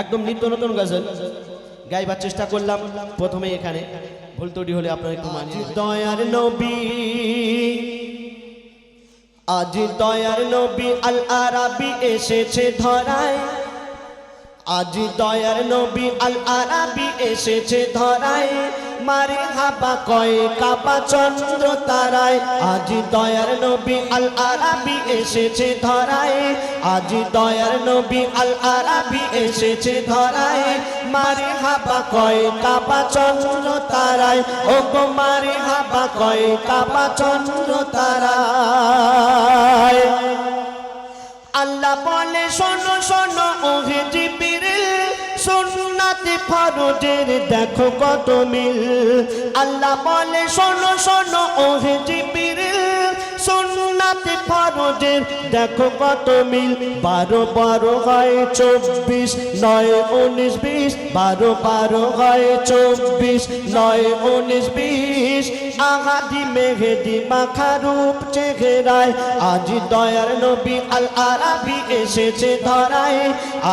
একদম নিত্য নতুন গজল। গাইবার চেষ্টা করলাম প্রথমে এখানে। ভুল ত্রুটি হলে আপনার একটু মানিয়ে। দয়ার নবী আজ দয়ার নবী আল আরাবি এসেছে ধরায়। আজ দয়ার নবী আল আরাবি এসেছে ধরায়। মারে হাবা কয়, কাবা চন্দ্র তারায়। আজ দয়ার নবী আল আরাবি এসেছে ধরায়। আজ দয়ার নবী আল আরাবি এসেছে ধরায়। মারে হাবা কয়, কাবা চন্দ্র তারায়। ও গো মারে হাবা কয়, কাবা চন্দ্র তারায়। আল্লাহ বলে, শোনো শোনো, ওহে সুন্নাতে ফরজের দেখো কত মিল। আল্লাহ বলে শোনো শোনো ওহে জিবিরিল ফরজের দেখো কত মিল। বারো বারো হয় চব্বিশ, নয় উনিশ বিশ। বারো বারো হয় চব্বিশ, নয় উনিশ বিশ। আহাদি মেঘেদি মাখা রূপ চেহারায়, আজ দয়ার নবী আল আরাবি এসেছে ধরায়।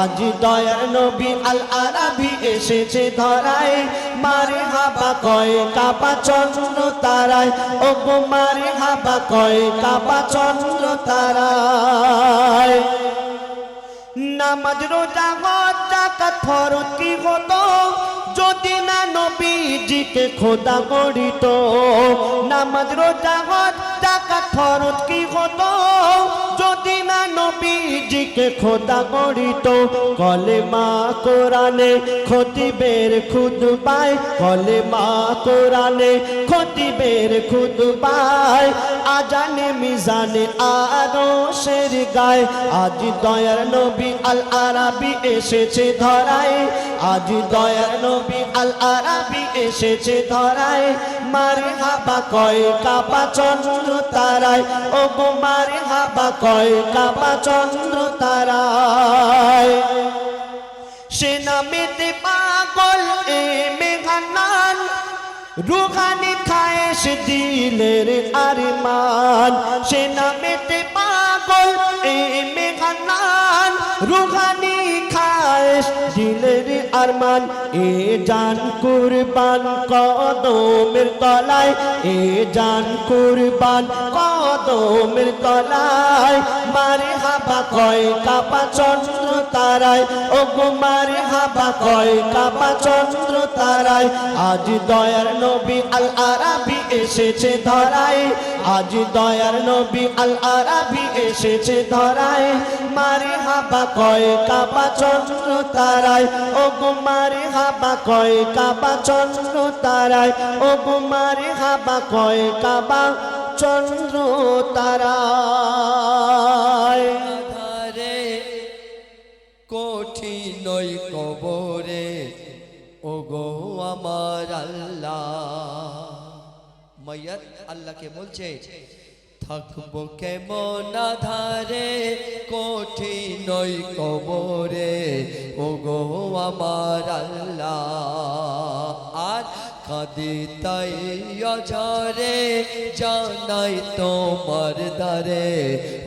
আজ দয়ার নবী আল আরাবি এসেছে ধরায়। মারে হাবা কয়, কাবা চন্দ্র তারায়। ও গো মারে হাবা কয়, কাবা চন্দ্র তারায়। নামাজ রোজা হজ জাকাত ফরজ কি হতো? যদি না নবীজিকে খোদা করিত। নামাজ রোজা হজ জাকাত ফরজ কি হতো? যদি না নবীজিকে খোদা করিত কলে মা কোরানে কোরআনে খতিবের খুদবায় কলে মা কোরআনে খতিবের খুদবায় আজানে মিজানে আরও শের গায়। আজ দয়ার নবী আল আরাবি এসেছে ধরায়। আজ দয়ার নবী আল আরাবি এসেছে ধরায়। মারে হাবা কয় কাবা চন্দ্র তারায়। ও গো মারে হাবা কয় কাবা চন্দ্র তারায় সে নামেতে পাগল, এ মেঘানান রুহানি খায়েশ দিলের আরমান। সে নামেতে পাগল, এ মেঘানান রুহানি খায়েশ দিলের আরমান, এ জান কুরবান কদমের তলায়, এ জান কুরবান কদমের তলায়। মারে হাবা কয় কাপা চন্দ্র তারায় ও গো মারে হাবা কয় কাপা চন্দ্র তারায়। আজ দয়ার নবী আল আরাবি এসেছে ধরায়। আজ দয়ার নবী আল আরাবি এসেছে ধরায় মারে হাবা কয় কাপা চন্দ্র তারায়। ও গো মারে হাবা কয় কাপা চন্দ্র তারায় ও গো মারে হাবা কয় কাবা চন্দ্র তারায়। ধারে কঠিন ওই কবরে ও গো আমার আল্লাহ। মাইয়াত আল্লাহকে বলছে, থাকব কেমন ধারে কঠিন ওই কবরে? ও গো আমার আল্লাহ, আর কাঁদি তাই অঝরে, জানাই তোমার দারে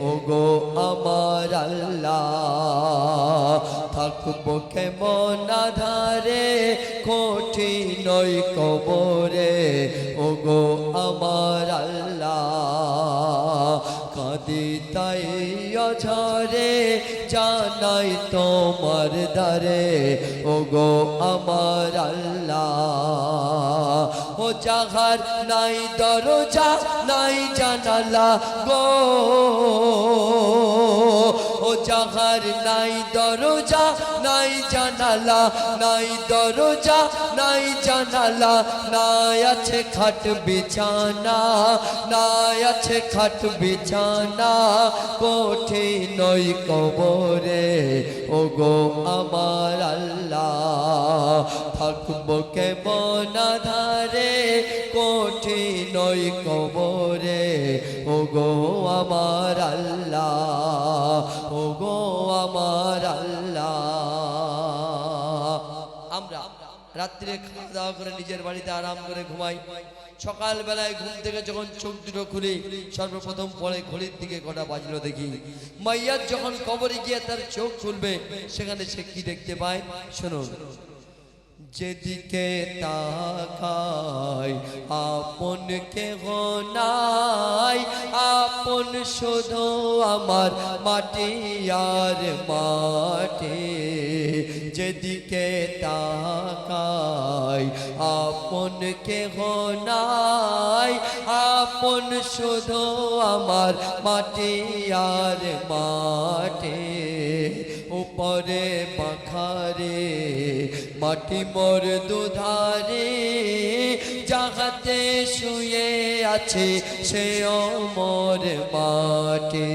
ও গো আমার আল্লাহ, থাকব কেমন আধারে, কঠিন ওই কবরে? তোমার দারে ও গো আমার আল্লাহ। ও জাহার নাই দরজা নাই জানালা গো ও জাহার নাই দরজা, নাই জানালা, নাই দরজা, নাই জানালা, নাই আছে খাট বিছানা, নাই আছে খাট বিছানা, কোঠে নই কবরে ও গো আমার আল্লাহ, থাকব কেমন ধারে কোঠে নই কবরে ও গো আমার আল্লাহ আমার আল্লাহ। আমরা রাত্রে খাওয়া দাওয়া করে নিজের বাড়িতে আরাম করে ঘুমাই। সকালবেলায় ঘুম থেকে যখন চোখ দুটো খুলি, সর্বপ্রথম পরে ঘড়ির দিকে কটা বাজলো দেখি। মাইয়ার যখন কবরে গিয়ে তার চোখ খুলবে, সেখানে সে কি দেখতে পায়? শুনুন। যেদিকে তাকাই, আপন কে নাই আপন শুধু আমার মাটি আর মাটি। যেদিকে তাকাই, আপন কে নাই আপন শুধু আমার মাটি আর মাটি। উপরে পাখারে, মাটি মোর দুধারে জাগাতে শুয়ে আছে সে মোর মাটি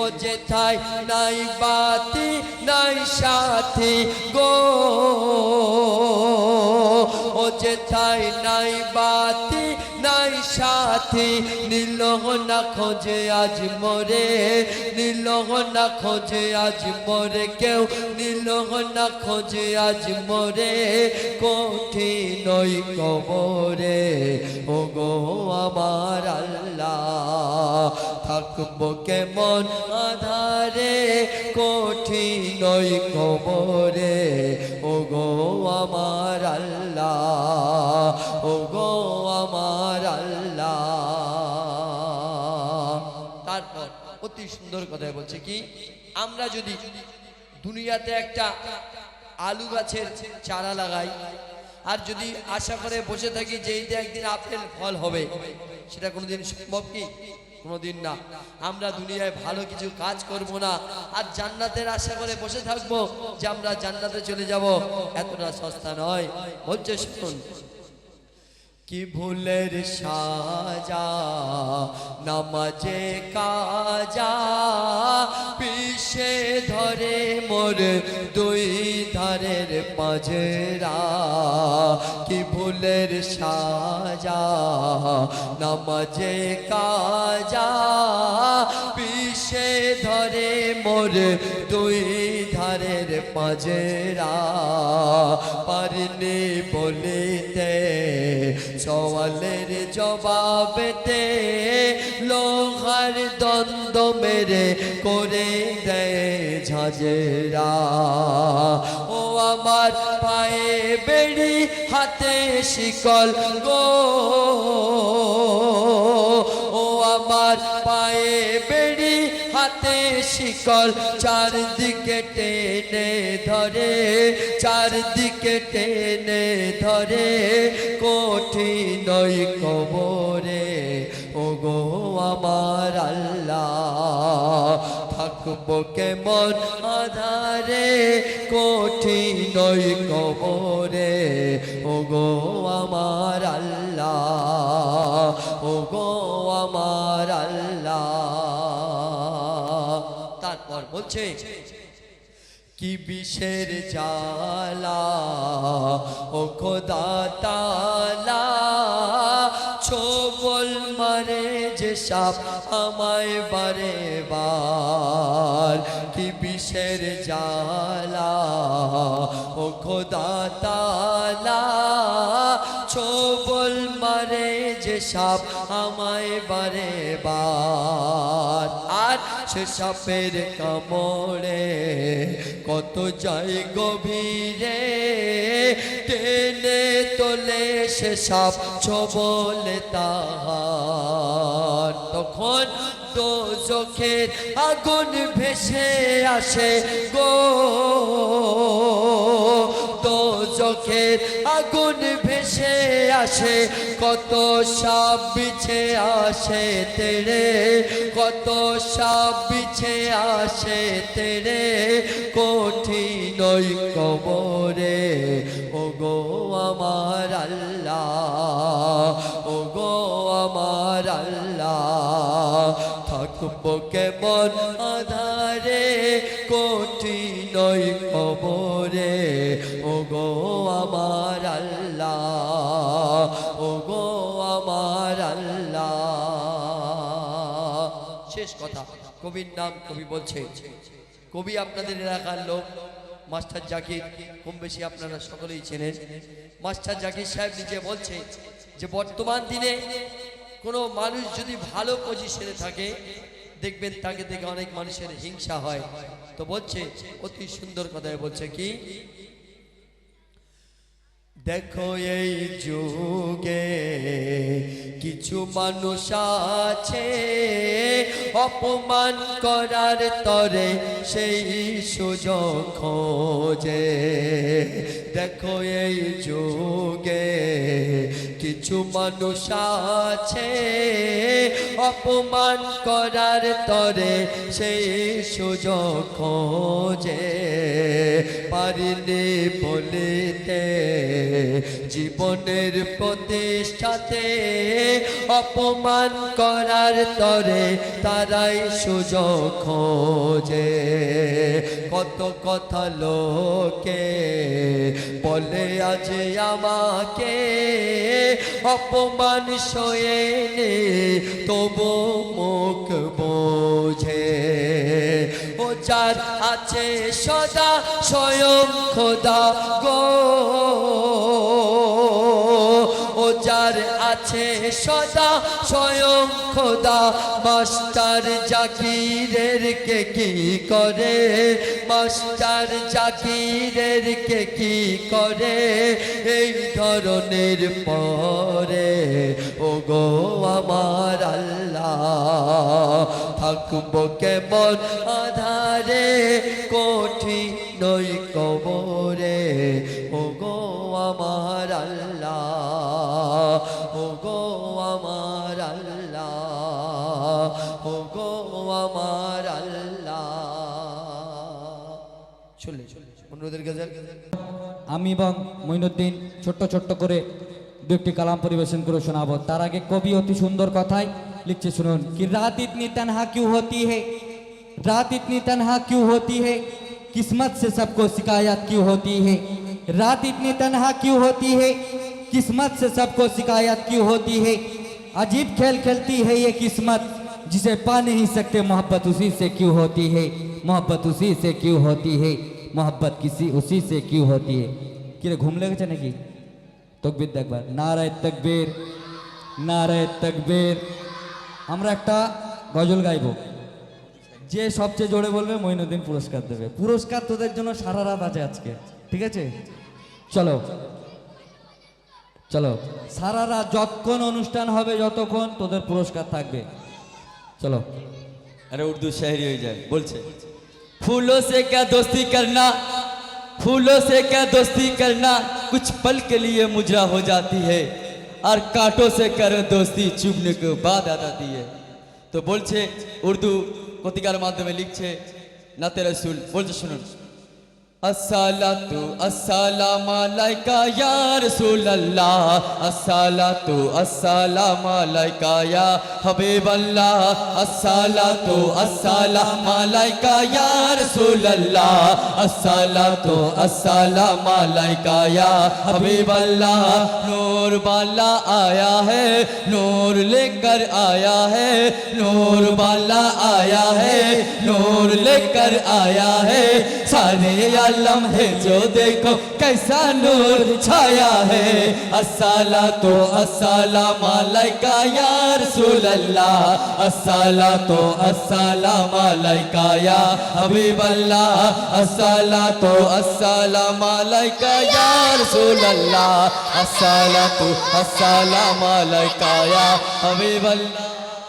ও যেথায় নাই বাতি, নাই সাথী গো। ও যেথায় নাই বাতি নাই সাথী নীল না খোঁজে আজ মরে নীল না খোঁজে আজ মরে কেউ নীল না খোঁজে আজ মরে, কঠিন কবরে। ও গো আমার আল্লাহ, থাকব কেমন আধারে, কঠিন কবরে। ও গো আমার আল্লাহ ও গো আমার সুন্দর কথা বলছে কি, আমরা যদি দুনিয়াতে একটা আলু গাছের চারা লাগাই, আর যদি আশা করে বসে থাকি যে এইটা একদিন আপেল ফল হবে, সেটা কোনোদিন সম্ভব কি? কোনোদিন না। আমরা দুনিয়ায় ভালো কিছু কাজ করব না, আর জান্নাতের আশা করে বসে থাকব যে আমরা জান্নাতে চলে যাব, এতটা সস্তা নয়। হচ্ছে শুনুন কি ভুলের সাজা? নামাজে কাজা? পিসে ধরে মোর দুই ধারের পাজরা। কি ভুলের সাজা? নামাজে কাজা? পিসে ধরে মোর দুই পাজরা পারিনি বলিতে সওয়ালের জবাবেতে লোহার দ্বন্দ্ব মেরে করে দেয় ঝাঁঝেরা। ও আমার পায়ে বেড়ি হাতে শিকল গো। ও আমার পায়ে বেড়ি হাতে শিকল চারদিকে টেনে ধরে, চারদিকে টেনে ধরে, কঠিন কবরে ও গো আমার আল্লাহ, থাকব কেমন আধারে, কঠিন কবরে ও গো আমার আল্লাহ ও গো আমার আল্লাহ। বলছে, কি বিষের জালা ও খোদা ছোবল মারে যে সাপ আমায় বারে বার। কি বিষের জালা ও খোদা ছোবল মারে যে সাপ আমায় বারে বার। আর সাপের কামড়ে। কত যাই গভীরে টেনে তোলে সে সাপ ছবলে তাহার। তখন তো চোখের আগুন ভেসে আসে গো। চোখের আগুন ভেসে আসে, কত সাপ বিছে আসে তেরে কত সাপ বিছে আসে তেরে কঠিন কবরে। ও গো আমার আল্লাহ ও গো আমার আল্লাহ, থাকব কেমন আধারে, কঠিন কবরে। আমার আল্লাহ। ও গো আমার আল্লাহ। শেষ কথা, কবির নাম কবি বলছে, কবি আপনাদের এলাকার লোক, মাস্টার জাকির, কম বেশি আপনারা সকলেই চেনেন। মাস্টার জাকির সাহেব নিজে বলছে যে, বর্তমান দিনে কোনো মানুষ যদি ভালো পজিশনে থাকে, দেখবেন তাকে দেখে অনেক মানুষের হিংসা হয়। তো বলছে, অতি সুন্দর কথায় বলছে কি দেখো এই যুগে কিছু মানুষ আছে, অপমান করার তরে সেই সুযোগ খোঁজে। দেখো এই যুগে কিছু মানুষ আছে, অপমান করার তরে সেই সুযোগ খোঁজে। পারিনি বলিতে জীবনের প্রতিষ্ঠাতে অপমান করার তরে তারাই সুযোগ খোঁজে। কত কথা লোকে বলে আজ আমাকে অপমান সয়ে তবু মুখ বোঝে। ও যার আছে সদা স্বয়ং খোদা গো। যার আছে সদা স্বয়ং খোদা। মাস্টার জাকিরের কে কি করে? মাস্টার জাকিরের কে কি করে? এই ধরনের পরে ও গো আমার আল্লাহ, থাকব কেমন আধারে, কঠিন নই কবরে ও গো আমার আল্লাহ। অনুরোধের গেজেল। আমি এবং মঈনুদ্দিন ছোট্ট ছোট্ট করে দু একটি কালাম পরিবেশন করে শোনাবো। তার আগে কবি অতি সুন্দর কথায় লিখছে، শুনুন। কি রাত ইতনি তনহা কিউ হতি হে? রাত ইতনি তনহা কিউ হতি হে? قسمت سے سب کو شکایت کیوں ہوتی ہے رات اتنی تنہا کیوں ہوتی ہے قسمت سے سب کو شکایت کیوں ہوتی ہے عجیب کھیل کھیلتی ہے یہ قسمت جسے پا نہیں سکتے محبت اسی سے کیوں ہوتی ہے محبت اسی سے کیوں ہوتی ہے मोहब्बत किसी उसी से क्यों होती है কিরে ঘুম লেগেছে নাকি তকবির দেখবার নারায় তকবীর নারায় তকবীর আমরা একটা গজল গাইব যে সবচেয়ে জোরে বলবে মঈনুদ্দিন পুরস্কার দেবে পুরস্কার তোদের জন্য সারা রাত আছে আজকে ঠিক আছে চলো চলো সারা রাত যতক্ষণ অনুষ্ঠান হবে যতক্ষণ তোদের পুরস্কার থাকবে চলো پھولوں سے کیا دوستی کرنا؟ پھولوں سے کیا دوستی کرنا؟ کچھ پل کے لیے مجرا ہو جاتی ہے اور کانٹوں سے کر دوستی چوبنے کے بعد آ جاتی ہے۔ تو بولچے اردو کتکار مادھیمے نہ ناتے رسول بولچے سنن السلام علیکہ یا رسول اللہ السلام علیکہ یا حبیب اللہ السلام علیکہ یا رسول اللہ السلام علیکہ یا حبیب اللہ نور بالا آیا ہے نور لے کر آیا ہے نور بالا آیا ہے نور لے کر آیا ہے سارے عالم ہے جو دیکھو کیسا نور چھایا ہے۔ السالہ تو السالہ مالکہ یا رسول اللہ۔ السالہ تو السالہ مالکہ یا حبیب اللہ۔ السالہ تو السالہ مالکہ یا رسول اللہ۔ السالہ تو السالہ مالکہ یا حبیب اللہ۔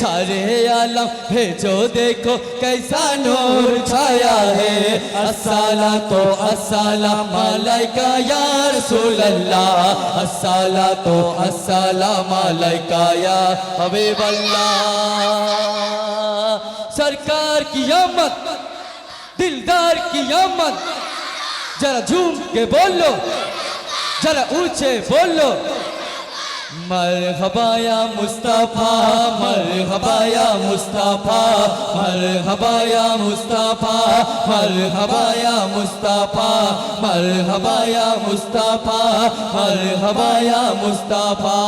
سارے عالم بھیجو دیکھو کیسا نور چھایا ہے۔ السالہ تو السالہ ملائکہ یا رسول اللہ۔ السالہ تو السالہ ملائکہ یا حبیب اللہ۔ سرکار کی آمد، دلدار کی آمد۔ جرہ جھوم کے بولو جرہ اوچھے بولو۔ মরহবা মুস্তফা মরহবা মুস্তফা মরহবা মুস্তফা মরহবা মুস্তফা মরহবা মুস্তফা মরহবা মুস্তফা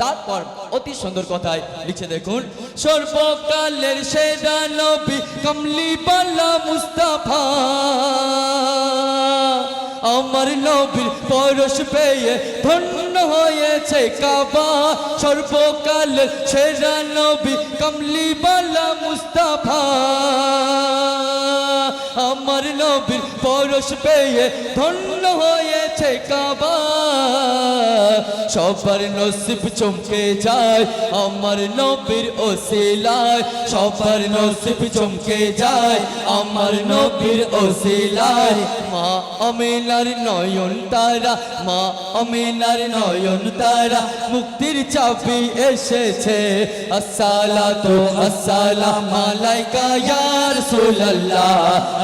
তারপর অতি সুন্দর কথায় লিখে দেখুন, সর্বকালের সেদানবী কমলি বালা মুস্তফা। আমার নবীর পরশ পেয়ে ধন্য হয়েছে কাবা সর্বকাল সেরা নবী কমলি বালা মুস্তাফা। আমার নবীর পরশ পেয়ে ধন্য হয়েছে কাবা। সবার নসিব চমকে যায় আমার নবীর ওসিলায়। সবার নসিব চমকে যায় আমার নবীর ওসিলায়। মা আমিনার নয়ন তারা, মা আমিনার নয়ন তারা, মুক্তির চাবি এসেছে। আসসালাতু আসসালাম আলাইকা ইয়া রাসূলুল্লাহ।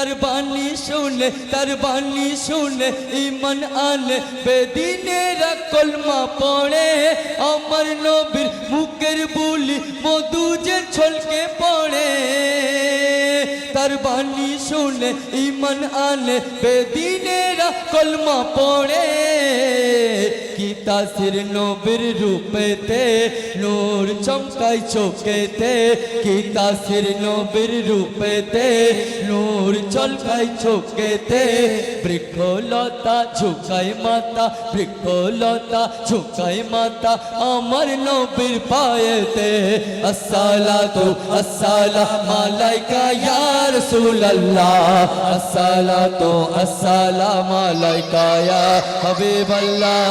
তার বাণী শুনে, তার বাণী শুনে ইমান আনে, বেদিনেরা কলমা পড়ে। আমার নবীর মুখের বুলি মধু যে ছলকে পড়ে। তার বাণী শুনে ইমান আনে, বেদিনেরা কলমা পড়ে। কি তাসির নবীর রূপেতে, নূর চমকাই চোখেতে কি তাসির নবীর রূপেতে, নূর চলকাই চোখেতে, বৃক্ষলতা ঝুকাই মাতা, বৃক্ষলতা ঝুকাই মাতা আমার নবীর পায়েতে। আসসালাতু আসসালাম আলাইকা ইয়া রাসূলুল্লাহ। আসসালাতু আসসালাম আলাইকা ইয়া হাবিবাল্লাহ।